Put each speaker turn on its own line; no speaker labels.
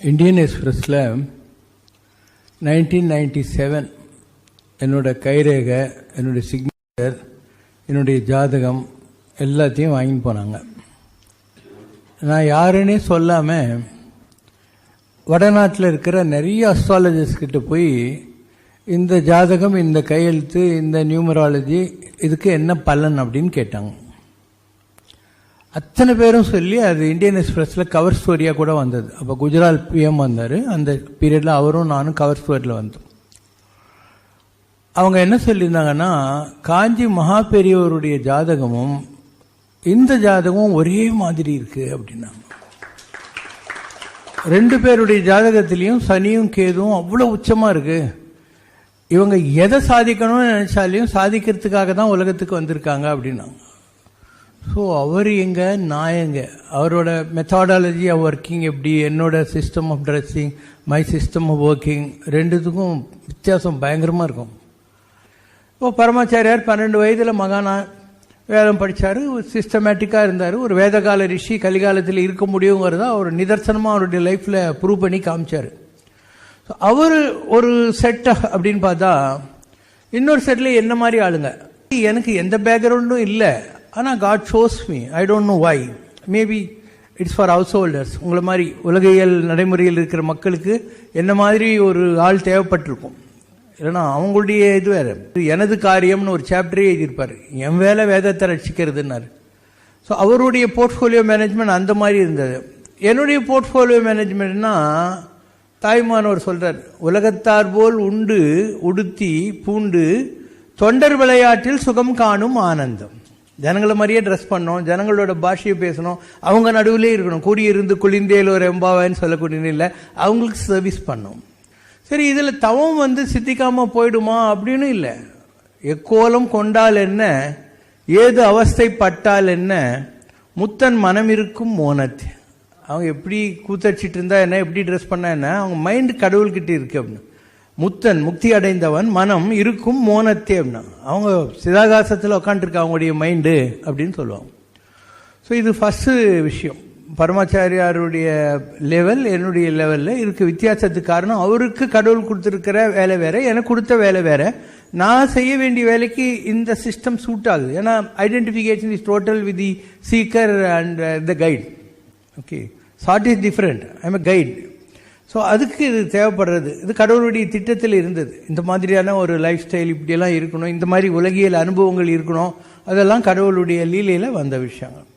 Indian எக்ஸ்பிரஸில் nineteen ninety seven என்னோட கைரேகை என்னுடைய சிக்னேச்சர் என்னுடைய ஜாதகம் எல்லாத்தையும் வாங்கிட்டு போனாங்க. நான் யாருன்னே சொல்லாமல் வடநாட்டில் இருக்கிற நிறைய அஸ்ட்ராலஜர்ஸ் கிட்ட போய் இந்த ஜாதகம் இந்த கையெழுத்து இந்த நியூமராலஜி இதுக்கு என்ன பலன் அப்படின்னு கேட்டாங்க. அத்தனை பேரும் சொல்லி அது இந்தியன் எக்ஸ்பிரஸில் கவர் ஸ்டோரியாக கூட வந்தது. அப்போ குஜராத் பிஎம் வந்தார். அந்த பீரியடில் அவரும் நானும் கவர் ஸ்டோரியில் வந்தோம். அவங்க என்ன சொல்லியிருந்தாங்கன்னா காஞ்சி மகா பெரியவருடைய ஜாதகமும் இந்த ஜாதகமும் ஒரே மாதிரி இருக்குது அப்படின்னாங்க. ரெண்டு பேருடைய ஜாதகத்திலையும் சனியும் கேதுவும் அவ்வளோ உச்சமாக இருக்குது இவங்க எதை சாதிக்கணும்னு நினச்சாலையும் சாதிக்கிறதுக்காக தான் உலகத்துக்கு வந்திருக்காங்க அப்படின்னாங்க. ஸோ அவர் எங்க? நான் எங்க? அவரோட மெத்தாடாலஜி ஆஃப் ஒர்க்கிங் எப்படி? என்னோட system of dressing my system of working ரெண்டுத்துக்கும் வித்தியாசம் பயங்கரமாக இருக்கும். இப்போ பரமாச்சாரியார் பன்னெண்டு வயதில் மகானா வேதம் படித்தார் சிஸ்டமேட்டிக்காக இருந்தார். ஒரு வேதகால ரிஷி கலிகாலத்தில் இருக்க முடியுங்கிறத அவர் நிதர்சனமாக அவருடைய லைஃப்பில் ப்ரூவ் பண்ணி காமிச்சார். அவர் ஒரு செட் அப்படின்னு பார்த்தா இன்னொரு செட்டில் என்ன மாதிரி ஆளுங்க? எனக்கு எந்த பேக்ரவுண்டும் இல்லை. ஆனால் god shows me I don't know why maybe it's for householders உங்களை மாதிரி உலகியல் நடைமுறையில் இருக்கிற மக்களுக்கு என்ன மாதிரி ஒரு ஆள் தேவைப்பட்டிருக்கும்? ஏன்னா அவங்களுடைய இது வேறு. எனது காரியம்னு ஒரு சாப்டரே எழுதியிருப்பார். என் வேலை வேதத்தை ரட்சிக்கிறதுன்னாரு ஸோ அவருடைய போர்ட்ஃபோலியோ மேனேஜ்மெண்ட் அந்த மாதிரி இருந்தது. என்னுடைய போர்ட்ஃபோலியோ மேனேஜ்மெண்ட்னா தாய்மானவர் சொல்கிறார் உலகத்தார் போல் உண்டு உடுத்தி பூண்டு தொண்டர் விளையாட்டில் சுகம் காணும் ஆனந்தம். ஜனங்களை மாதிரியே ட்ரெஸ் பண்ணோம் ஜனங்களோட பாஷையை பேசணும் அவங்க நடுவிலே இருக்கணும். கூடியிருந்து குளிந்தேல் ஒரு எம்பாவான்னு சொல்லக்கூடிய இல்லை அவங்களுக்கு சர்வீஸ் பண்ணோம். சரி இதில் தவம் வந்து சித்திக்காமல் போயிடுமா அப்படின்னு இல்லை. எக்கோலம் கொண்டால் என்ன? ஏது அவஸ்தைப்பட்டால் என்ன? முத்தன் மனம் இருக்கும் மோனத். அவங்க எப்படி கூத்தடிச்சிட்டு இருந்தா என்ன? எப்படி ட்ரெஸ் பண்ணா என்ன? அவங்க மைண்டு கடவுள்கிட்ட இருக்கு அப்படின்னு. முத்தன் முக்தி அடைந்தவன் மனம் இருக்கும் மோனத்தே அப்படின்னா அவங்க சிதாகாசத்தில் உட்காந்துருக்க அவங்களுடைய மைண்டு அப்படின்னு சொல்லுவாங்க. ஸோ இது ஃபஸ்ட்டு விஷயம். பரமாச்சாரியாருடைய லெவல் என்னுடைய லெவலில் இருக்குது வித்தியாசத்துக்கு காரணம். அவருக்கு கடவுள் கொடுத்துருக்கிற வேலை வேறு எனக்கு கொடுத்த வேலை வேறு. நான் செய்ய வேண்டிய வேலைக்கு இந்த சிஸ்டம் சூட் ஆகுது. ஏன்னா identification is total with the seeker and the guide okay that is different I'm a guide so அதுக்கு இது தேவைப்படுறது. இது கடவுளுடைய திட்டத்தில் இருந்தது. இந்த மாதிரியான ஒரு லைஃப் ஸ்டைல் இப்படியெல்லாம் இருக்கணும். இந்த மாதிரி உலகியல் அனுபவங்கள் இருக்கணும். அதெல்லாம் கடவுளுடைய லீலையில் வந்த விஷயங்கள்.